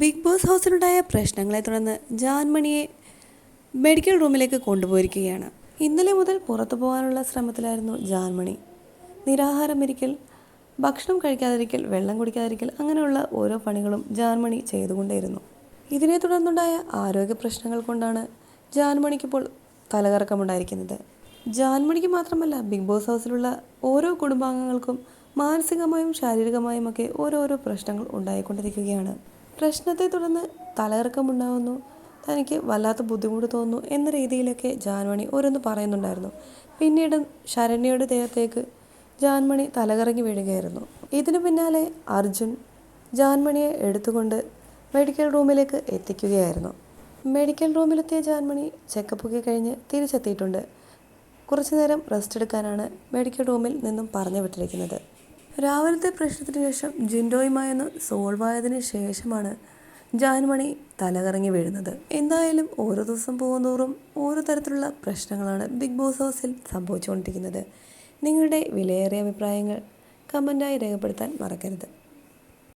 Big boss ഹൗസിലുണ്ടായ പ്രശ്നങ്ങളെ തുടർന്ന് ജാൻമണിയെ medical റൂമിലേക്ക് കൊണ്ടുപോയിരിക്കുകയാണ്. ഇന്നലെ മുതൽ പുറത്തു പോകാനുള്ള ശ്രമത്തിലായിരുന്നു ജാൻമണി. നിരാഹാരം ഇരിക്കൽ ഭക്ഷണം കഴിക്കാതിരിക്കൽ വെള്ളം കുടിക്കാതിരിക്കൽ അങ്ങനെയുള്ള ഓരോ പണികളും ജാൻമണി ചെയ്തുകൊണ്ടേയിരുന്നു. ഇതിനെ തുടർന്നുണ്ടായ ആരോഗ്യ പ്രശ്നങ്ങൾ കൊണ്ടാണ് ജാൻമണിക്കിപ്പോൾ തലകറക്കമുണ്ടായിരിക്കുന്നത്. ജാൻമണിക്ക് മാത്രമല്ല ബിഗ് ബോസ് ഹൗസിലുള്ള ഓരോ കുടുംബാംഗങ്ങൾക്കും മാനസികമായും ശാരീരികമായും ഒക്കെ ഓരോരോ പ്രശ്നങ്ങൾ ഉണ്ടായിക്കൊണ്ടിരിക്കുകയാണ്. പ്രശ്നത്തെ തുടർന്ന് തലകറക്കമുണ്ടാകുന്നു തനിക്ക് വല്ലാത്ത ബുദ്ധിമുട്ട് തോന്നുന്നു എന്ന രീതിയിലൊക്കെ ജാൻമണി ഓരോന്ന് പറയുന്നുണ്ടായിരുന്നു. പിന്നീട് ശരണ്യയുടെ ദേഹത്തേക്ക് ജാൻമണി തലകറങ്ങി വീഴുകയായിരുന്നു. ഇതിനു പിന്നാലെ അർജുൻ ജാൻമണിയെ എടുത്തുകൊണ്ട് മെഡിക്കൽ റൂമിലേക്ക് എത്തിക്കുകയായിരുന്നു. മെഡിക്കൽ റൂമിലെത്തിയ ജാൻമണി ചെക്കപ്പൊക്കെ കഴിഞ്ഞ് തിരിച്ചെത്തിയിട്ടുണ്ട്. കുറച്ചു നേരം റെസ്റ്റ് എടുക്കാനാണ് മെഡിക്കൽ റൂമിൽ നിന്നും പറഞ്ഞു വിട്ടിരിക്കുന്നത് രാവിലത്തെ പ്രശ്നത്തിന് ശേഷം ജിൻഡോയുമായൊന്ന് സോൾവ് ആയതിനു ശേഷമാണ് ജാൻമണി തലകറങ്ങി വീഴുന്നത്. എന്തായാലും ഓരോ ദിവസം പോകുന്തോറും ഓരോ തരത്തിലുള്ള പ്രശ്നങ്ങളാണ് ബിഗ് ബോസ് ഹൗസിൽ സംഭവിച്ചുകൊണ്ടിരിക്കുന്നത്. നിങ്ങളുടെ വിലയേറിയ അഭിപ്രായങ്ങൾ കമന്റായി രേഖപ്പെടുത്താൻ മറക്കരുത്.